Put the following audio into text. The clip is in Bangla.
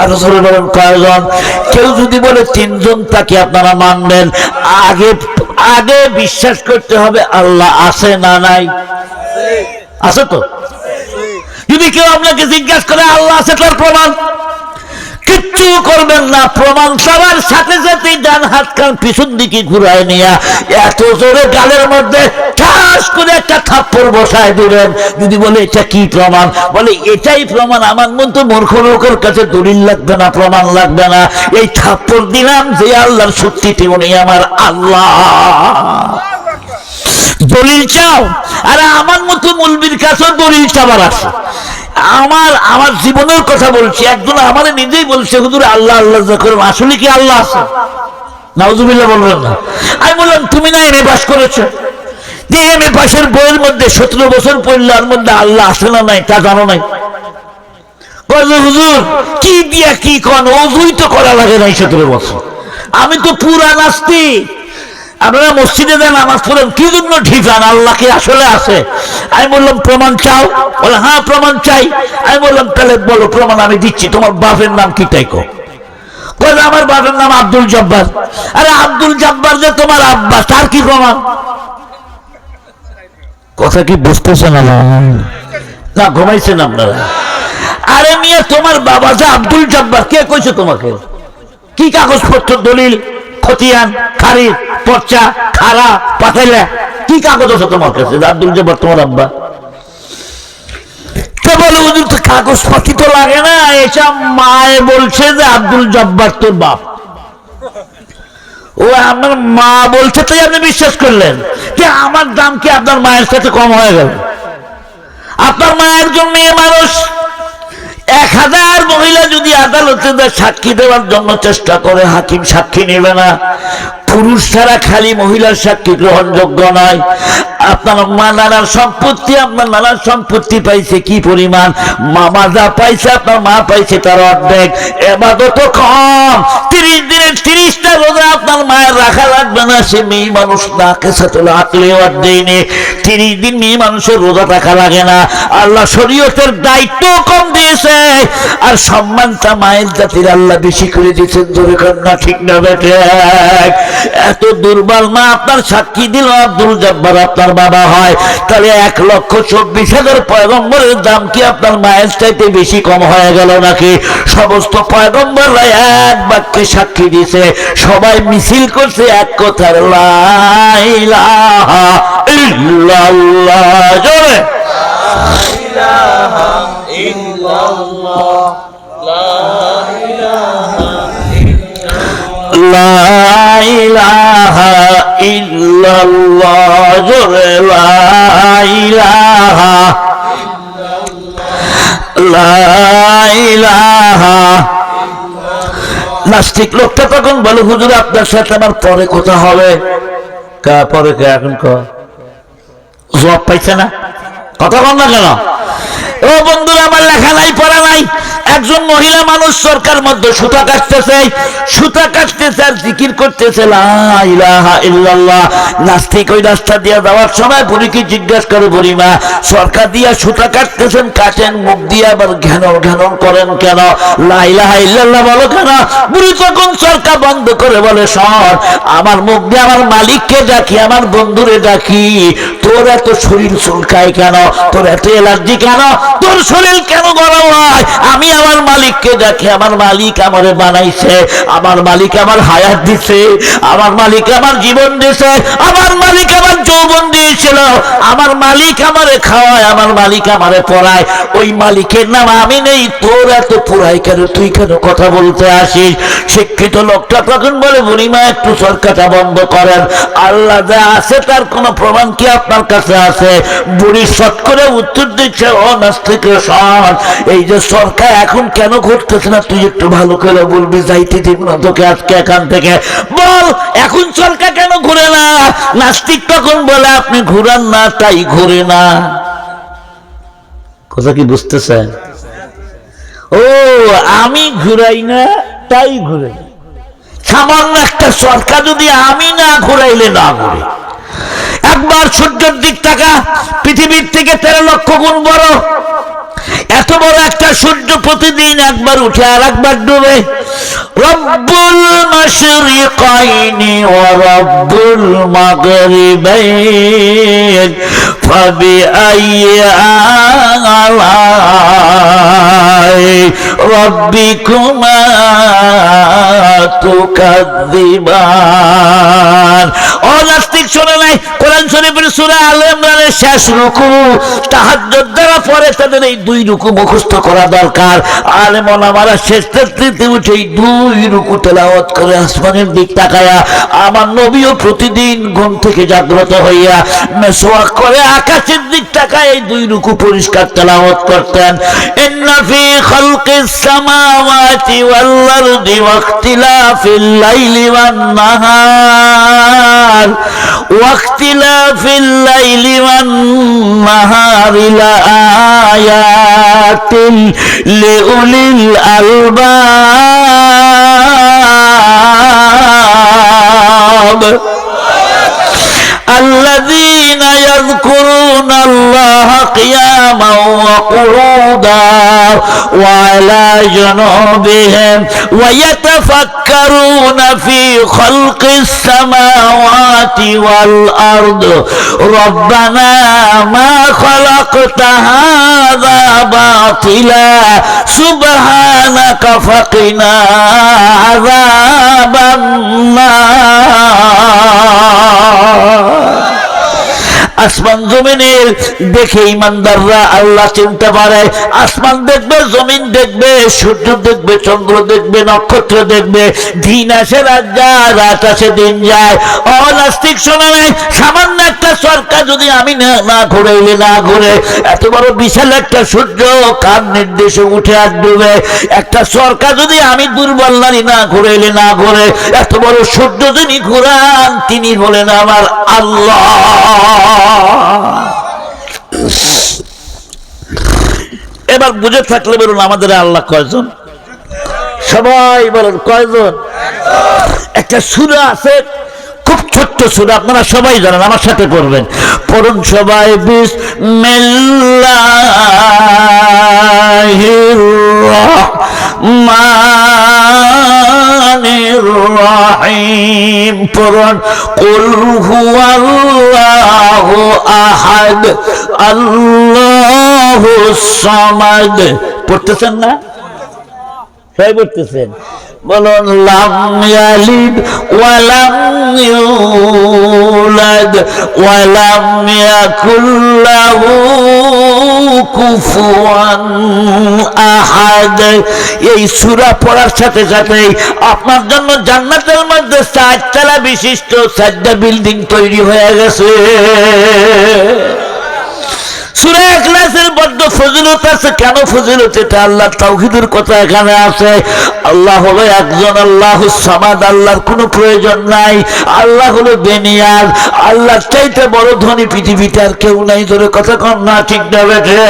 আরও কেউ যদি বলে তিনজন, তাকে আপনারা মানবেন। আগে আগে বিশ্বাস করতে হবে আল্লাহ আছে না নাই। আছে তো? যদি কেউ আপনাকে জিজ্ঞাসা করে আল্লাহ আছে, তার প্রমাণ? কিচ্ছু করবেন না, প্রমাণ সবার সাথে সাথে ডান হাত, কান পিছন দিকে ঘুরায় নিয়ে, এত জোরে গালের মধ্যে ঠাস করে একটা থাপ্পড় বসায় দিলেন। যদি বলে, এটা কি প্রমাণ? বলে, এটাই প্রমাণ। আমার মতো মূর্খ লোকের কাছে দলিল লাগবে না, প্রমাণ লাগবে না। এই থাপ্পড় দিলাম যে আল্লাহর সত্যিটি উনি আমার আল্লাহ। দলিল চাও? আরে আমার মতো মুলবির কাছে দলিল চাবার আছে। আমার আমার জীবনের কথা বলছি। একজন আমার নিজেই বলছে, হুজুর, আল্লাহ আল্লাহ, যখন আসলে কি আল্লাহ আছে? নাউজুবিল্লাহ বলবেন না। আমি বললাম, তুমি না এম এ পাস করেছ? যে এম এ পাশের বইয়ের মধ্যে সতেরো বছর পড়লে আর মধ্যে আল্লাহ আসে না নাই, তা জানো নাই? হুজুর, কি দিয়া কি কন? অজুই তো করা লাগে নাই সতেরো বছর। আমি তো পুরা নাস্তিক। আপনারা মসজিদে দেন নামাজ পড়েন, কি জন্য ঠিকান আল্লাহ কি আসলে আছে? আমি বললাম, প্রমাণ চাও? বলে হ্যাঁ প্রমাণ চাই। আমি বললাম, তাহলে বলো, প্রমাণ আমি দিচ্ছি। তোমার বাপের নাম কি তাই কো আমার বাপের নাম আব্দুল জব্বার। আরে, আব্দুল জব্বার যে তোমার আব্বা তার কি প্রমাণ? কথা কি বুঝতেছেন না, ঘুমাইছেন আপনারা। আরে মেয়ে, তোমার বাবা যে আব্দুল জব্বার, কে কইছে তোমাকে? কি কাগজপত্র, দলিল, খতিয়ান খারিজ পর্চা খারা পাতাইলা? কি কাগজ আছে তোমার কাছে আব্দুল জব্বার, তোমার আব্বা? বলে ওদের তো কাগজপাতি তো লাগে না। এসব মায়ে বলছে যে আব্দুল জব্বার তোর বাপ। ও আমার মা বলছে, তাই আপনি বিশ্বাস করলেন যে আমার দাম কি আপনার মায়ের সাথে কম হয়ে গেল? আপনার মা একজন মেয়ে মানুষ এক হাজার মহিলা যদি আদালতে সাক্ষী দেওয়ার জন্য চেষ্টা করে, হাকিম সাক্ষী নেবে না। পুরুষ ছাড়া খালি মহিলার সাক্ষী গ্রহণযোগ্য নয়। আপনার মা নানার সম্পত্তি, আপনার নানার সম্পত্তি পাইছে কি পরিমাণ? মামা যা পাইছে, আপনার মা পাইছে তার অর্ধেক। এবাদত কম। তিরিশ দিনের তিরিশটা রোজা আপনার মায়ের রাখা লাগবে না। সে মেয়ে মানুষ না কেসে তোলা আঁকলে দেয়নি তিরিশ দিন মেয়ে মানুষের রোজা রাখা লাগে না। আল্লাহ শরীয়তের দায়িত্ব কম দিয়েছে। আর সম্মানটা মায়ের জাতির আল্লাহ বেশি করে দিয়েছেন, জোরে কন্যা ঠিক না বেটে এত দুর্বল মা আপনার সাক্ষী দিল, আব্দুল জব্বার আপনার বাবা হয়। তাহলে এক লক্ষ চব্বিশ হাজার পয়গম্বরের দাম কি আপনার মায়ের চাইতে বেশি কম হয়ে গেল নাকি? সমস্ত পয়গম্বররা এক বাক্যে সাক্ষী দিছে সবাই মিছিল করছে এক কথার লাইলাহা ইল্লাল্লাহ জোরে। লাইলাহা নাস্তিক লোকটা তখন বলে, হুজুর, আপনার সাথে আমার পরে কথা হবে। পরে কে এখন ক পাইছে না? কথা বল না কেন? ও বন্ধুরা, আমার লেখা নাই, পড়া নাই। একজন মহিলা মানুষ সরকার মধ্যে সুতা কাটতেছে সুতা কাটতেছে আর জিকির করতেছে নাস্তিক ওই রাস্তা দিয়ে যাওয়ার সময় বুড়িকে জিজ্ঞাসা করে, বুড়িমা, সরকার দিয়া সুতা কাটতেছেন, কাটেন, মুখ দিয়ে আবার ঘ্যান ঘ্যান করেন কেন? লা ইলাহা ইল্লাল্লাহ বলো কেন? বুড়ি তখন সরকার বন্ধ করে বলে সর আমার মুখ দিয়ে আমার মালিককে ডাকি, আমার বন্ধুরে ডাকি, তোর এত শরীর চুলকায় কেন? তোর এত এলার্জি কেন? তোর শরীর কেন গরম হয়? আমি আমার মালিককে ডাকি আমার মালিক আমারে বানাইছে, আমার মালিক আমার হায়াত দিছে, আমার মালিক আমার জীবন দিছে, আমার মালিক আমার যৌবন দিয়েছিল, আমার মালিক আমারে খাওয়ায়, আমার মালিক আমারে পড়ায়। ওই মালিকের নাম আমি নেই, তোর এত পুরাই কেন, তুই কেন কথা বলতে আসিস? শিক্ষিত লোকটা তখন বলে, বুড়িমা, একটু সরকারটা বন্ধ করেন। আল্লাহ যা আছে তার কোনো প্রমাণ কি আপনার কাছে আছে? বুড়ি শট করে উত্তর দিচ্ছে, ও নাস্তিক সন এই যে সরকার এখন কেন ঘুরতেছে না, তুই একটু ভালো করে বলবি, যাইতে দিব না তোকে আজকে এখান থেকে। বল, এখন সরকার কেন ঘুরে না? নাস্তিক তখন বলে, আপনি ঘুরান না, তাই ঘুরে না। কথা কি বুঝতেছেন ও, আমি ঘুরাই না, তাই ঘুরাই সামান্য একটা সরকার যদি আমি না ঘুরাইলে না ঘুরে। একবার সূর্যের দিক থাকা পৃথিবীর থেকে তেরো লক্ষ গুণ বড়। এত বড় একটা সূর্য প্রতিদিন একবার উঠে আর একবার ডুবে। রব্বুল মাশরিকাইনি ওয়া রব্বুল শোনে নাই, কোরআন শরীফের সূরা আলে ইমরানের শেষ রুকু। তাহাজ্জুদ দ্বারা পরে তাদের এই দুই রুকু মুখস্থ করা দরকার। শেষ উঠে এই দুই রুকু তেলাওয়াত করে আসমানের দিক তাকায়া আমার নবীও প্রতিদিন ঘুম থেকে জাগ্রত হইয়া মেসোয়াক করে আকাশের দিক তাকায় এই দুই রুকু পরিষ্কার তেলাওয়াত করতেন। ইন্না ফি খালকিস সামাওয়াতি ওয়াল আরদি ওয়াখতিলাফিল লাইলি ওয়ান নাহার। النهار واختلاف الليل والنهار لآيات لأولي الألباب. الذين يذكرون الله قياما وقعودا وعلى جنوبهم ويتفكرون في خلق السماوات والأرض ربنا ما خلقت هذا باطلا سبحانك فقنا عذاب النار আসমান জমিনের দেখে ইমানদাররা আল্লাহ চিনতে পারে। আসমান দেখবে, জমিন দেখবে, সূর্য দেখবে, চন্দ্র দেখবে, নক্ষত্র দেখবে। দিন আসে, রাত যায়, রাত আসে, দিন যায়। অনাস্তিক শোনা নাই সামান্য একটা সরকার যদি আমি না ঘুরাইলে, না ঘুরে, এত বড় বিশাল একটা সূর্য কার নির্দেশে উঠে আর ডুবে? একটা সরকার যদি আমি দুর্বল নারী না ঘুরাইলে, না ঘুরে, এত বড় সূর্য যিনি ঘুরান, তিনি হলেন আমার আল্লাহ এবার বুঝে থাকলে বলুন, আমাদের আল্লাহ কয়জন? সবাই বলেন, কয়জন? একটা সুরা আছে, খুব ছোট্ট সুরা, আপনারা সবাই জানেন, আমার সাথে পড়বেন। পড়ুন সবাই, বিসমিল্লাহির রহমানির রহিম। পড়ুন, কুল হুয়াল্লাহু আহাদ, আল্লাহু সামাদ পড়তেছেন না? সবাই পড়তেছেন। বলুন, লাম ইয়ালিদ ওয়ালাম ইউলাদ ওয়ালাম ইয়াকুল লাহু কুফুয়ান আহাদ। এই সূরা পড়ার সাথে সাথে আপনার জন্য জান্নাতের মধ্যে চারতলা বিশিষ্ট চারটা বিল্ডিং তৈরি হয়ে গেছে। সুরা একলাসের বড্ড ফজিলত আছে। কেন ফজিলত? এটা আল্লাহ তাওহিদের কথা এখানে আছে। আল্লাহ হলো একজন আল্লাহ, সামাদ আল্লাহর কোনো প্রয়োজন নাই। আল্লাহ হলো বেনিয়ার আল্লাহর চাইতে বড় ধনী পৃথিবীতে আর কেউ নাই। ধরে কথা কম না, ঠিক না বেঠে